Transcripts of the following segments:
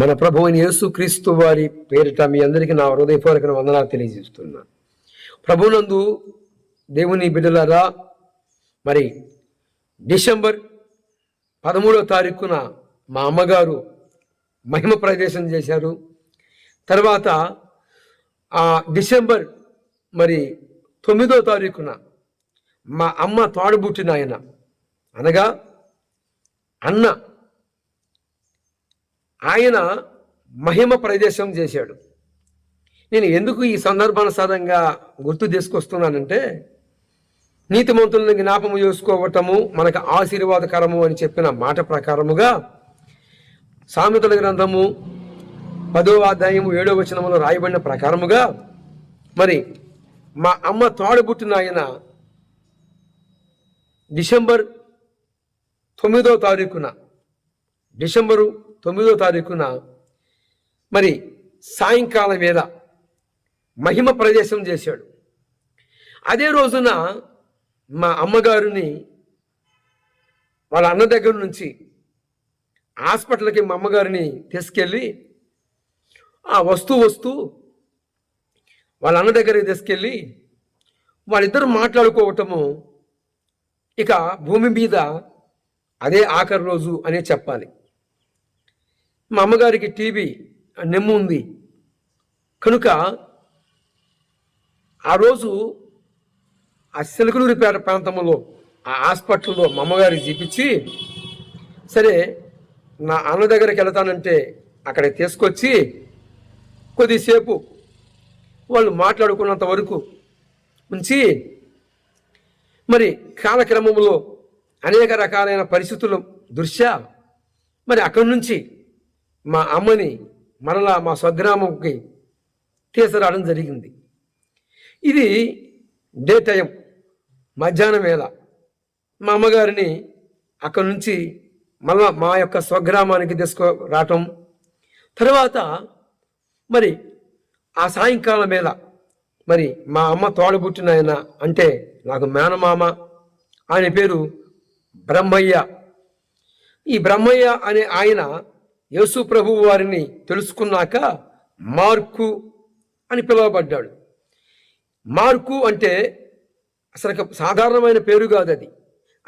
మన ప్రభు అయిన యేసుక్రీస్తు వారి పేరిట మీ అందరికీ నా హృదయపూర్వక వందనాలు తెలియజేస్తున్నా. ప్రభునందు దేవుని బిడ్డలారా మరి డిసెంబర్ పదమూడవ తారీఖున మా అమ్మగారు మహిమ ప్రవేశం చేశారు. తర్వాత ఆ డిసెంబర్ మరి తొమ్మిదో తారీఖున మా అమ్మ తోడబుట్టిన ఆయన అనగా అన్న ఆయన మహిమ ప్రదేశం చేశాడు. నేను ఎందుకు ఈ సందర్భానుసారంగా గుర్తు తీసుకొస్తున్నానంటే నీతిమంతులను జ్ఞాపము చేసుకోవటము మనకు ఆశీర్వాదకరము అని చెప్పిన మాట ప్రకారముగా సామెతల గ్రంథము పదో అధ్యాయము ఏడో వచనములో రాయబడిన ప్రకారముగా మరి మా అమ్మ తోడబుట్టిన ఆయన డిసెంబర్ తొమ్మిదో తారీఖున డిసెంబరు తొమ్మిదో తారీఖున మరి సాయంకాలం వేళ మహిమ ప్రదేశం చేశాడు. అదే రోజున మా అమ్మగారిని వాళ్ళ అన్న దగ్గర నుంచి హాస్పిటల్కి మా అమ్మగారిని తీసుకెళ్ళి ఆ వస్తూ వస్తూ వాళ్ళ అన్న దగ్గరికి తీసుకెళ్ళి వాళ్ళిద్దరు మాట్లాడుకోవటము ఇక భూమి మీద అదే ఆఖరి రోజు అనే చెప్పాలి. మా అమ్మగారికి టీబీ నెమ్ము ఉంది. కనుక ఆ రోజు ఆ సిలకలూరిపేట ప్రాంతంలో ఆ హాస్పిటల్లో మా అమ్మగారికి చూపించి సరే నా అన్న దగ్గరికి వెళ్తానంటే అక్కడికి తీసుకొచ్చి కొద్దిసేపు వాళ్ళు మాట్లాడుకున్నంత వరకు ఉంచి మరి కాలక్రమంలో అనేక రకాలైన పరిస్థితుల దృష్ట్యా మరి అక్కడి నుంచి మా అమ్మని మరలా మా స్వగ్రామంకి తీసుకురావడం జరిగింది. ఇది డే టైం మధ్యాహ్నం వేళ. మా అమ్మగారిని అక్కడి నుంచి మళ్ళా మా యొక్క స్వగ్రామానికి తీసుకు రావటం తర్వాత మరి ఆ సాయంకాలం వేళ మరి మా అమ్మ తోడబుట్టిన ఆయన అంటే నాకు మేనమామ ఆయన పేరు బ్రహ్మయ్య. ఈ బ్రహ్మయ్య అనే ఆయన యేసు ప్రభువు వారిని తెలుసుకున్నాక మార్కు అని పిలువబడ్డాడు. మార్కు అంటే అసలు సాధారణమైన పేరు కాదు అది.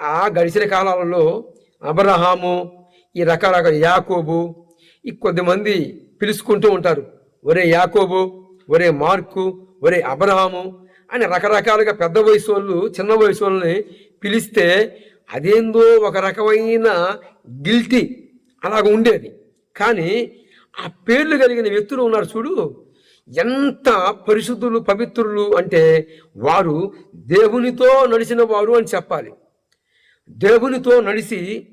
ఆ గడిచిన కాలాలలో అబ్రహాము ఈ రకరకాల యాకోబు ఈ కొద్దిమంది పిలుచుకుంటూ ఉంటారు. ఒరే యాకోబు ఒరే మార్కు ఒరే అబ్రహాము అని రకరకాలుగా పెద్ద వయసు వాళ్ళు చిన్న వయసు వాళ్ళని పిలిస్తే అదేందో ఒక రకమైన గిల్టీ అలాగ ఉండేది. కానీ ఆ పేర్లు కలిగిన వ్యక్తులు ఉన్నారు చూడు. ఎంత పరిశుద్ధులు పవిత్రులు అంటే వారు దేవునితో నడిచిన వారు అని చెప్పాలి. దేవునితో నడిచి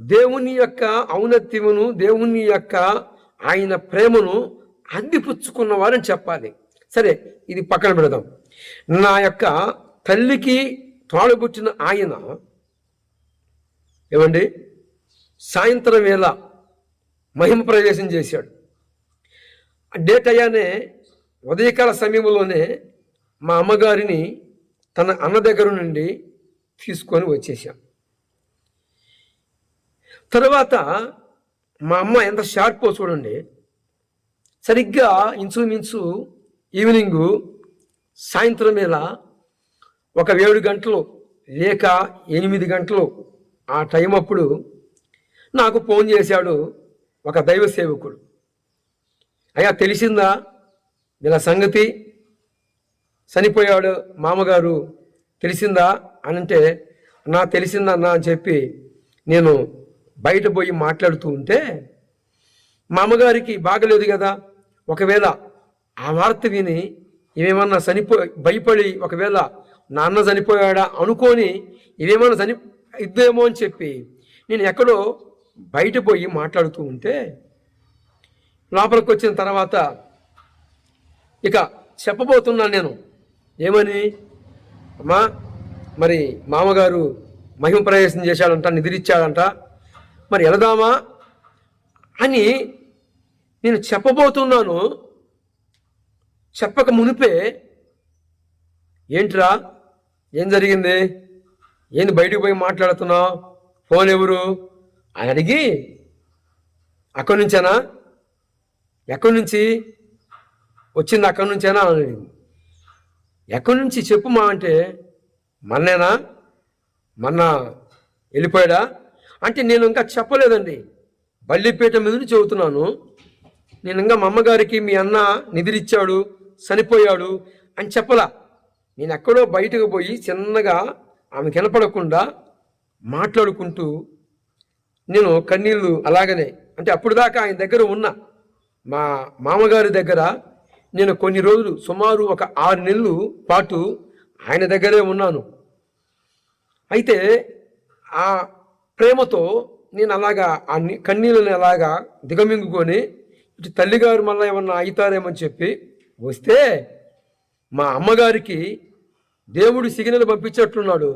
దేవుని యొక్క ఔన్నత్యమును దేవుని యొక్క ఆయన ప్రేమను అందిపుచ్చుకున్నవారని చెప్పాలి. సరే ఇది పక్కన పెడదాం. నా యొక్క తల్లికి తోడబుట్టిన ఆయన ఏమండి? సాయంత్రం వేళ మహిమ ప్రవేశం చేశాడు డేట్ అయ్యానే ఉదయకాల సమయంలోనే మా అమ్మగారిని తన అన్న దగ్గర నుండి తీసుకొని వచ్చేసాం తర్వాత మా అమ్మ ఎంత షార్పో చూడండి. సరిగ్గా ఇంచుమించు ఈవినింగు సాయంత్రం వేళ ఒక ఏడు గంటలు లేక ఎనిమిది గంటలు ఆ టైం అప్పుడు నాకు ఫోన్ చేశాడు ఒక దైవ సేవకుడు. అయ్యా తెలిసిందా? ఇలా సంగతి? చనిపోయాడు మామగారు. తెలిసిందా? అని అంటే నా తెలిసిందన్నా అని చెప్పి నేను బయట పోయి మాట్లాడుతూ ఉంటే మా అమ్మగారికి బాగలేదు కదా. ఒకవేళ ఆ వార్త విని ఇవేమన్నా చనిపో భయపడి ఒకవేళ నాన్న చనిపోయాడా అనుకొని ఇవేమన్నా చని ఇద్దేమో అని చెప్పి నేను ఎక్కడో బయట పోయి మాట్లాడుతూ ఉంటే లోపలికి వచ్చిన తర్వాత ఇక చెప్పబోతున్నాను నేను. ఏమని? అమ్మా మరి మామగారు మహిమ ప్రవేశం చేశాడంట నిద్రిచ్చాడంట. మరి వెళదామా అని నేను చెప్పబోతున్నాను. చెప్పక మునిపే ఏంట్రా? ఏం జరిగింది? ఏంది బయటికి పోయి మాట్లాడుతున్నావు? ఫోన్ ఎవరు? అని అడిగి అక్కడి నుంచేనా? ఎక్కడి నుంచి? వచ్చింది అక్కడి నుంచేనా? అని అడిగింది. ఎక్కడి నుంచి? చెప్పు మా అంటే మన్నేనా? మన్న వెళ్ళిపోయాడా? అంటే నేను ఇంకా చెప్పలేదండి. బల్లిపేట మీద నుంచి చెబుతున్నాను. నేను ఇంకా మా అమ్మగారికి మీ అన్న నిద్రిచ్చాడు చనిపోయాడు అని చెప్పలా. నేను ఎక్కడో బయటకు పోయి చిన్నగా ఆమె కనపడకుండా మాట్లాడుకుంటూ నేను కన్నీళ్ళు అలాగనే. అంటే అప్పుడు దాకా ఆయన దగ్గర ఉన్నా మా మామగారి దగ్గర నేను కొన్ని రోజులు సుమారు ఒక ఆరు నెలలు పాటు ఆయన దగ్గరే ఉన్నాను. అయితే ఆ ప్రేమతో నేను అలాగా ఆ కన్నీళ్ళని అలాగా దిగమింగుకొని ఇటు తల్లిగారు మళ్ళీ ఏమన్నా అవుతారేమని చెప్పి వస్తే మా అమ్మగారికి దేవుడు సిగ్నల్ పంపించట్లున్నాడు.